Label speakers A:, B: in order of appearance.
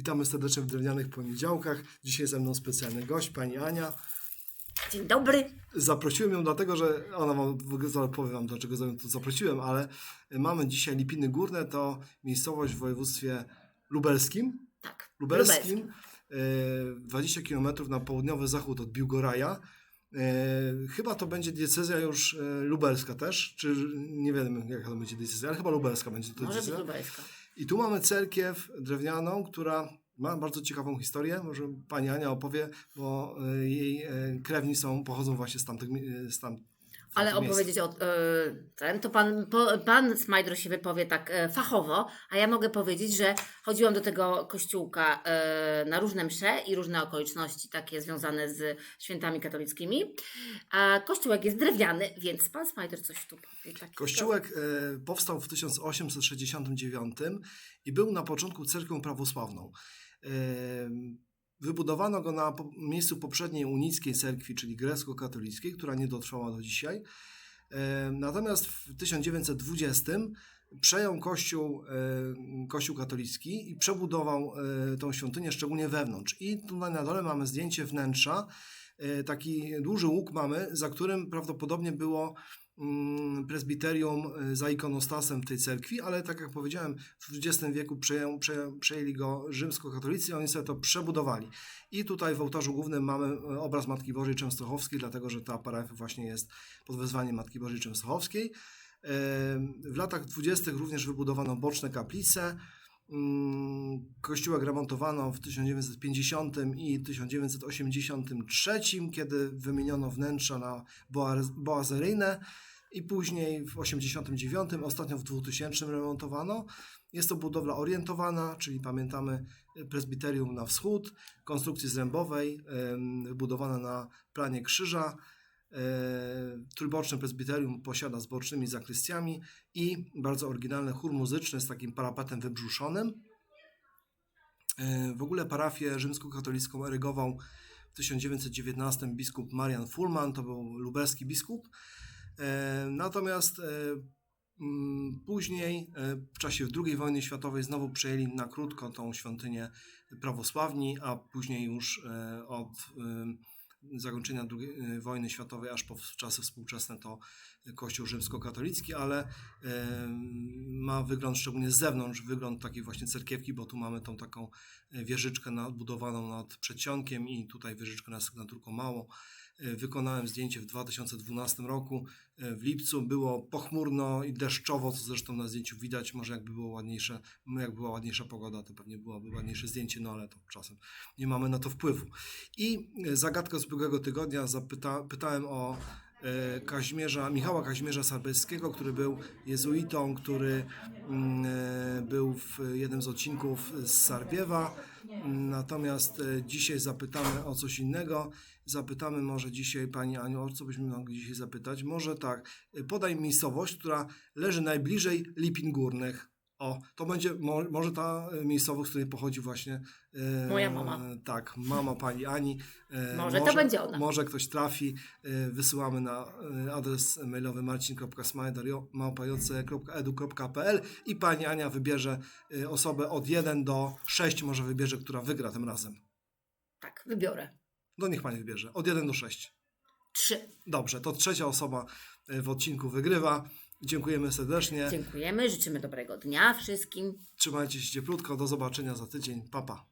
A: Witamy serdecznie w Drewnianych Poniedziałkach. Dzisiaj ze mną specjalny gość, pani Ania.
B: Dzień dobry.
A: Zaprosiłem ją dlatego, że ona wam, w ogóle zaraz powiem wam, dlaczego ją tu zaprosiłem, ale mamy dzisiaj Lipiny Górne, to miejscowość w województwie lubelskim.
B: Tak.
A: Lubelskim, e, 20 km na południowy zachód od Biłgoraja. E, Chyba to będzie diecezja już e, lubelska też, czy nie wiem jaka to będzie decyzja, ale chyba lubelska będzie to
B: Może być
A: decyzja.
B: lubelska.
A: I tu mamy cerkiew drewnianą, która ma bardzo ciekawą historię. Może pani Ania opowie, bo e, jej e, krewni są, pochodzą właśnie z tamtych e, z tam,
B: Ale opowiedzieć o e, ten, to pan, pan Smajdro się wypowie tak e, fachowo, a ja mogę powiedzieć, że chodziłam do tego kościółka e, na różne msze i różne okoliczności takie związane z świętami katolickimi. A kościółek jest drewniany, więc pan Smajdro coś tu powie. takiego.
A: Kościółek e, powstał w 1869 i był na początku cerkwią prawosławną. Wybudowano go na miejscu poprzedniej unickiej cerkwi, czyli grecko-katolickiej, która nie dotrwała do dzisiaj. E, Natomiast w 1920 przejął kościół, e, kościół katolicki i przebudował e, tą świątynię, szczególnie wewnątrz. I tutaj na dole mamy zdjęcie wnętrza. E, Taki duży łuk mamy, za którym prawdopodobnie było mm, prezbiterium e, za ikonostasem w tej cerkwi, ale tak jak powiedziałem, w XX wieku przeję, przeję, przejęli go rzymskokatolicy oni sobie to przebudowali. I tutaj w ołtarzu głównym mamy e, obraz Matki Bożej Częstochowskiej, dlatego że ta parafia właśnie jest pod wezwaniem Matki Bożej Częstochowskiej. W latach dwudziestych również wybudowano boczne kaplice. Mm, Kościółek remontowano w 1950 i 1983, kiedy wymieniono wnętrza na boaz- boazeryjne i później w 89, ostatnio w 2000 remontowano. Jest to budowla orientowana, czyli pamiętamy prezbiterium na wschód, konstrukcji zrębowej, wybudowana na planie krzyża. E, Trójboczne prezbiterium posiada z bocznymi zakrystiami i bardzo oryginalny chór muzyczny z takim parapetem wybrzuszonym. E, W ogóle parafię rzymskokatolicką erygował w 1919 biskup Marian Fulman, to był lubelski biskup. E, Natomiast mm, później, w czasie II wojny światowej, znowu przejęli na krótko tą świątynię prawosławni, a później już od zakończenia II e, wojny światowej aż po czasy współczesne to Kościół rzymskokatolicki, ale e, ma wygląd szczególnie z zewnątrz, wygląd takiej właśnie cerkiewki, bo tu mamy tą taką e, wieżyczkę nadbudowaną nad przedsionkiem i tutaj wieżyczkę nad sygnaturką małą. E, Wykonałem zdjęcie w 2012 roku. E, W lipcu było pochmurno i deszczowo, co zresztą na zdjęciu widać. Może jakby było ładniejsze, jak była ładniejsza pogoda, to pewnie byłoby ładniejsze zdjęcie, no ale to czasem nie mamy na to wpływu. I e, zagadka z ubiegłego tygodnia zapyta, pytałem o Kazimierza, Michała Kazimierza Sarbelskiego, który był jezuitą, który mm, e, był w jednym z odcinków z Sarbiewa. Natomiast e, dzisiaj zapytamy o coś innego. Zapytamy może dzisiaj Pani Aniu, o co byśmy mogli dzisiaj zapytać? Może tak, e, podaj miejscowość, która leży najbliżej Lipin Górnych. O, to będzie mo, może ta e, miejscowość, z której pochodzi właśnie e,
B: Moja mama.
A: Tak, mama Pani Ani. E,
B: Może to będzie ona.
A: Może ktoś trafi. E, Wysyłamy na e, adres mailowy marcin.smajder.edu.pl i Pani Ania wybierze e, osobę od 1 do 6, może wybierze, która wygra tym razem.
B: Tak, wybiorę.
A: No niech Pani wybierze. Od 1 do 6.
B: Trzy.
A: Dobrze, to trzecia osoba w odcinku wygrywa. Dziękujemy serdecznie.
B: Dziękujemy, życzymy dobrego dnia wszystkim.
A: Trzymajcie się cieplutko. Do zobaczenia za tydzień. Papa. Pa.